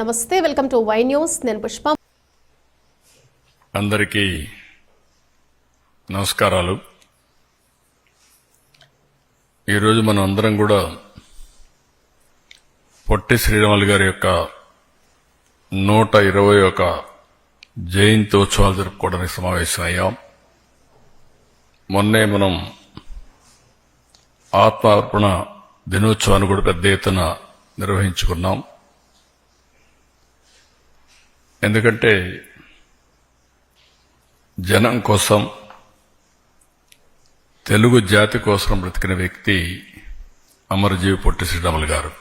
నమస్తే welcome to Y news. నేను పుష్ప. అందరికీ నమస్కారాలు. ఈరోజు మనం అందరం కూడా పొట్టి శ్రీరాములు గారి యొక్క నూట ఇరవై ఒక జయంతి ఉత్సవాలు జరుపుకోవడానికి సమావేశమయ్యాం మొన్నే మనం ఆత్మార్పణ దినోత్సవాన్ని కూడా పెద్ద ఎత్తున నిర్వహించుకున్నాం. ఎందుకంటే జనం కోసం తెలుగు జాతి కోసం బ్రతికిన వ్యక్తి అమరజీవి పొట్టి శ్రీరాములు గారు.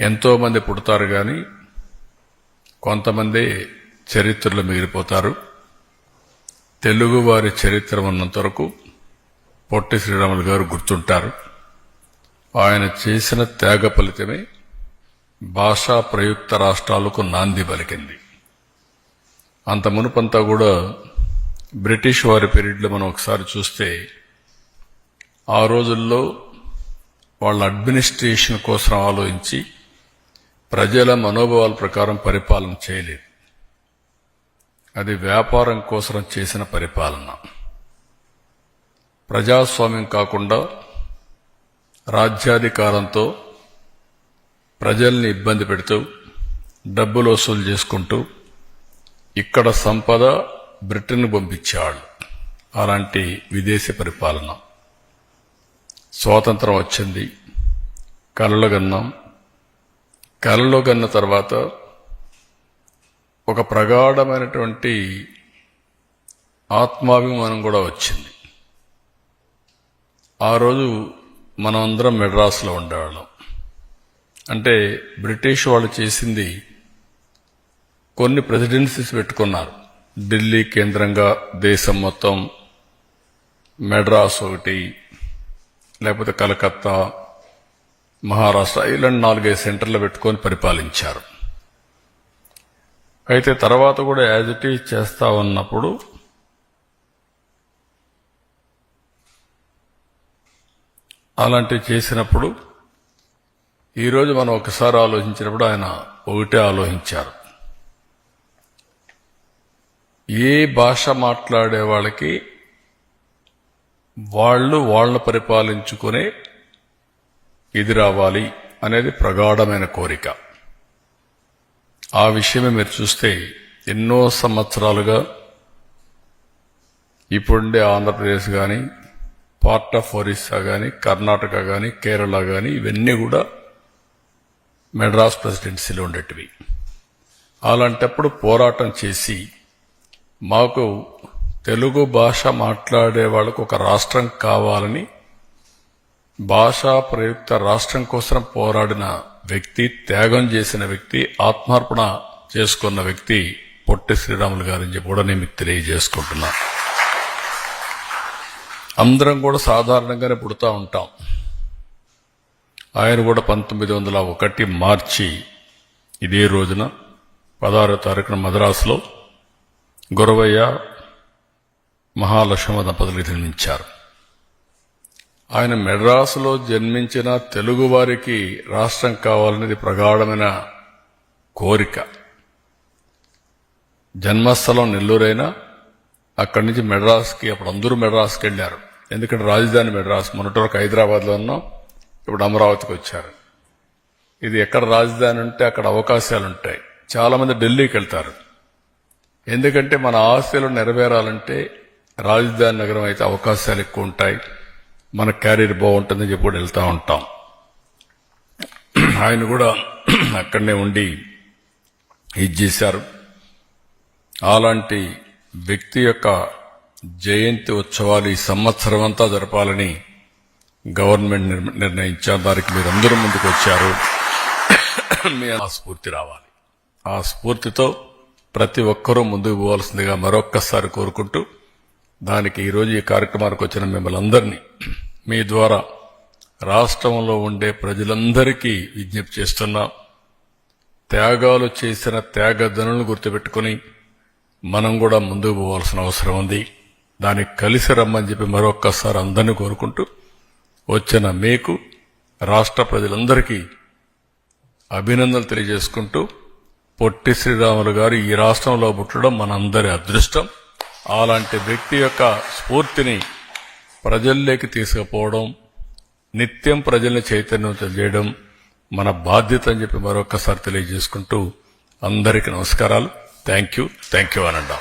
ఎంతోమంది పుడతారు కానీ కొంతమంది చరిత్రలో మిగిలిపోతారు. తెలుగు వారి చరిత్ర ఉన్నంత వరకు పొట్టి శ్రీరాములు గారు గుర్తుంటారు. ఆయన చేసిన త్యాగ ఫలితమే భాషా ప్రయుక్త రాష్ట్రాలకు నాంది పలికింది. అంత మునుపంతా కూడా బ్రిటిష్ వారి పీరియడ్లో మనం ఒకసారి చూస్తే ఆ రోజుల్లో వాళ్ళ అడ్మినిస్ట్రేషన్ కోసం ఆలోచించి ప్రజల మనోభావాల ప్రకారం పరిపాలన చేయలేదు. అది వ్యాపారం కోసం చేసిన పరిపాలన. ప్రజాస్వామ్యం కాకుండా రాజ్యాధికారంతో ప్రజల్ని ఇబ్బంది పెడుతూ డబ్బులు వసూలు చేసుకుంటూ ఇక్కడ సంపద బ్రిటన్ పంపించేవాళ్ళు అలాంటి విదేశీ పరిపాలన. స్వాతంత్రం వచ్చింది. కళలు గన్నాం. కలలో గన్న తర్వాత ఒక ప్రగాఢమైనటువంటి ఆత్మాభిమానం కూడా వచ్చింది. ఆ రోజు మనం అందరం మెడ్రాస్లో ఉండేవాళ్ళం. అంటే బ్రిటిష్ వాళ్ళు చేసింది కొన్ని ప్రెసిడెన్సీస్ పెట్టుకున్నారు. ఢిల్లీ కేంద్రంగా దేశం మొత్తం మెడ్రాస్ ఒకటి లేకపోతే కలకత్తా మహారాష్ట్ర ఇలాంటి నాలుగైదు సెంటర్లు పెట్టుకొని పరిపాలించారు. అయితే తర్వాత కూడా యాజ్ ఇట్ ఈజ్ చేస్తా ఉన్నప్పుడు అలాంటివి చేసినప్పుడు ఈరోజు మనం ఒకసారి ఆలోచించినప్పుడు ఆయన ఒకటే ఆలోచించారు. ఏ భాష మాట్లాడే వాళ్ళకి వాళ్ళు వాళ్ళను పరిపాలించుకునే ఇది రావాలి అనేది ప్రగాఢమైన కోరిక. ఆ విషయమే మీరు చూస్తే ఎన్నో సంవత్సరాలుగా ఇప్పుడుండే ఆంధ్రప్రదేశ్ కానీ పార్ట్ ఆఫ్ ఒరిస్సా కానీ కర్ణాటక కానీ కేరళ కానీ ఇవన్నీ కూడా మెడ్రాస్ ప్రెసిడెన్సీలో ఉండేటివి. అలాంటప్పుడు పోరాటం చేసి మాకు తెలుగు భాష మాట్లాడే వాళ్ళకు ఒక రాష్ట్రం కావాలని భాషా ప్రయుక్త రాష్ట్రం కోసం పోరాడిన వ్యక్తి త్యాగం చేసిన వ్యక్తి ఆత్మార్పణ చేసుకున్న వ్యక్తి పొట్టి శ్రీరాములు గారని చెప్పి కూడా నేను మీకు తెలియజేసుకుంటున్నా. అందరం కూడా సాధారణంగానే పుడతా ఉంటాం. ఆయన కూడా పంతొమ్మిది వందల ఒకటి మార్చి ఇదే రోజున పదహారో తారీఖున మద్రాసులో గురవయ్య మహాలక్ష్మ దంపతులకు జన్మించారు ఆయన మెడ్రాసులో జన్మించిన తెలుగువారికి రాష్ట్రం కావాలనేది ప్రగాఢమైన కోరిక. జన్మస్థలం నెల్లూరైనా అక్కడి నుంచి మెడ్రాస్కి అప్పుడు అందరూ మెడ్రాస్కి వెళ్ళారు. ఎందుకంటే రాజధాని మెడ్రాస్ మొన్నటి వరకు హైదరాబాద్లో ఉన్నాం. ఇప్పుడు అమరావతికి వచ్చారు. ఇది ఎక్కడ రాజధాని ఉంటే అక్కడ అవకాశాలు ఉంటాయి. చాలామంది ఢిల్లీకి వెళ్తారు. ఎందుకంటే మన ఆశలు నెరవేరాలంటే రాజధాని నగరం అయితే అవకాశాలు ఎక్కువ ఉంటాయి. మన క్యారీర్ బాగుంటుందని చెప్పి కూడా వెళ్తూ ఉంటాం. ఆయన కూడా అక్కడనే ఉండి ఇది చేశారు. అలాంటి వ్యక్తి యొక్క జయంతి ఉత్సవాలు ఈ సంవత్సరం అంతా జరపాలని గవర్నమెంట్ నిర్- నిర్ణయించారు. దానికి మీరందరూ ముందుకు వచ్చారు. మీ ఆ స్ఫూర్తి రావాలి. ఆ స్ఫూర్తితో ప్రతి ఒక్కరూ ముందుకు పోవాల్సిందిగా మరొక్కసారి కోరుకుంటూ దానికి ఈరోజు ఈ కార్యక్రమానికి వచ్చిన మిమ్మల్ని అందరినీ మీ ద్వారా రాష్ట్రంలో ఉండే ప్రజలందరికీ విజ్ఞప్తి చేస్తున్నా త్యాగాలు చేసిన త్యాగధనులను గుర్తుపెట్టుకుని మనం కూడా ముందుకు పోవాల్సిన అవసరం ఉంది. దానికి కలిసి రమ్మని చెప్పి మరొక్కసారి అందరినీ కోరుకుంటూ వచ్చిన మీకు రాష్ట్ర ప్రజలందరికీ అభినందనలు తెలియజేసుకుంటూ పొట్టి శ్రీరాములు గారు ఈ రాష్ట్రంలో పుట్టడం మనందరి అదృష్టం. అలాంటి వ్యక్తి యొక్క స్ఫూర్తిని ప్రజల్లోకి తీసుకుపోవడం నిత్యం ప్రజల్ని చైతన్యవంతం చేయడం మన బాధ్యత అని చెప్పి మరొకసారి తెలియజేసుకుంటూ అందరికీ నమస్కారాలు. Thank you. Thank you అనండా.